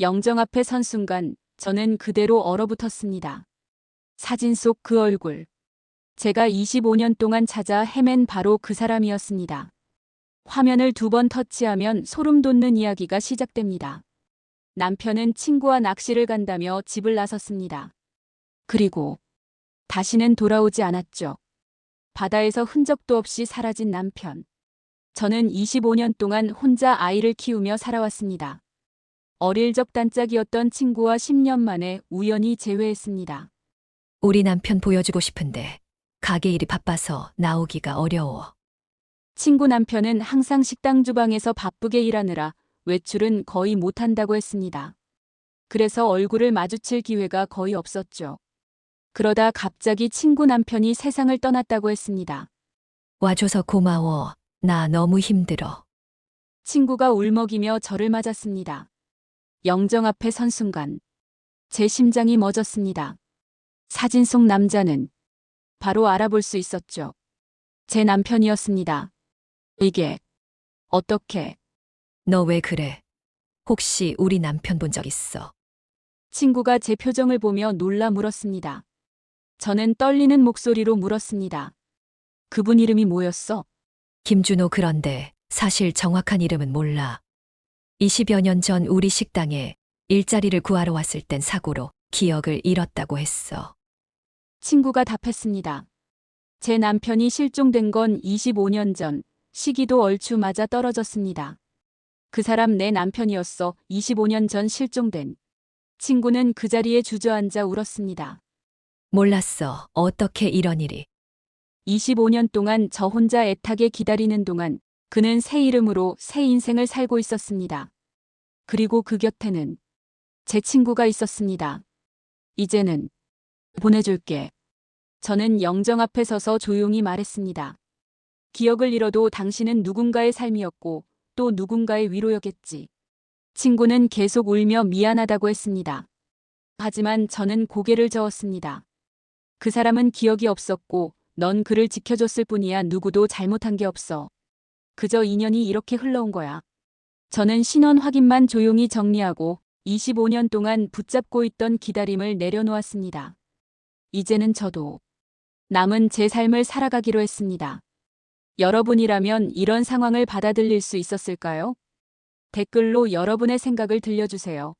영정 앞에 선 순간 저는 그대로 얼어붙었습니다. 사진 속 그 얼굴. 제가 25년 동안 찾아 헤맨 바로 그 사람이었습니다. 화면을 두 번 터치하면 소름 돋는 이야기가 시작됩니다. 남편은 친구와 낚시를 간다며 집을 나섰습니다. 그리고 다시는 돌아오지 않았죠. 바다에서 흔적도 없이 사라진 남편. 저는 25년 동안 혼자 아이를 키우며 살아왔습니다. 어릴 적 단짝이었던 친구와 10년 만에 우연히 재회했습니다. 우리 남편 보여주고 싶은데 가게 일이 바빠서 나오기가 어려워. 친구 남편은 항상 식당 주방에서 바쁘게 일하느라 외출은 거의 못한다고 했습니다. 그래서 얼굴을 마주칠 기회가 거의 없었죠. 그러다 갑자기 친구 남편이 세상을 떠났다고 했습니다. 와줘서 고마워. 나 너무 힘들어. 친구가 울먹이며 저를 맞았습니다. 영정 앞에 선 순간 제 심장이 멎었습니다. 사진 속 남자는 바로 알아볼 수 있었죠. 제 남편이었습니다. 이게 어떻게 너 왜 그래? 혹시 우리 남편 본 적 있어? 친구가 제 표정을 보며 놀라 물었습니다. 저는 떨리는 목소리로 물었습니다. 그분 이름이 뭐였어? 김준호 그런데 사실 정확한 이름은 몰라. 20여 년 전 우리 식당에 일자리를 구하러 왔을 땐 사고로 기억을 잃었다고 했어. 친구가 답했습니다. 제 남편이 실종된 건 25년 전, 시기도 얼추 맞아 떨어졌습니다. 그 사람 내 남편이었어, 25년 전 실종된. 친구는 그 자리에 주저앉아 울었습니다. 몰랐어. 어떻게 이런 일이. 25년 동안 저 혼자 애타게 기다리는 동안 그는 새 이름으로 새 인생을 살고 있었습니다. 그리고 그 곁에는 제 친구가 있었습니다. 이제는 보내줄게. 저는 영정 앞에 서서 조용히 말했습니다. 기억을 잃어도 당신은 누군가의 삶이었고 또 누군가의 위로였겠지. 친구는 계속 울며 미안하다고 했습니다. 하지만 저는 고개를 저었습니다. 그 사람은 기억이 없었고 넌 그를 지켜줬을 뿐이야 누구도 잘못한 게 없어. 그저 인연이 이렇게 흘러온 거야. 저는 신원 확인만 조용히 정리하고 25년 동안 붙잡고 있던 기다림을 내려놓았습니다. 이제는 저도 남은 제 삶을 살아가기로 했습니다. 여러분이라면 이런 상황을 받아들일 수 있었을까요? 댓글로 여러분의 생각을 들려주세요.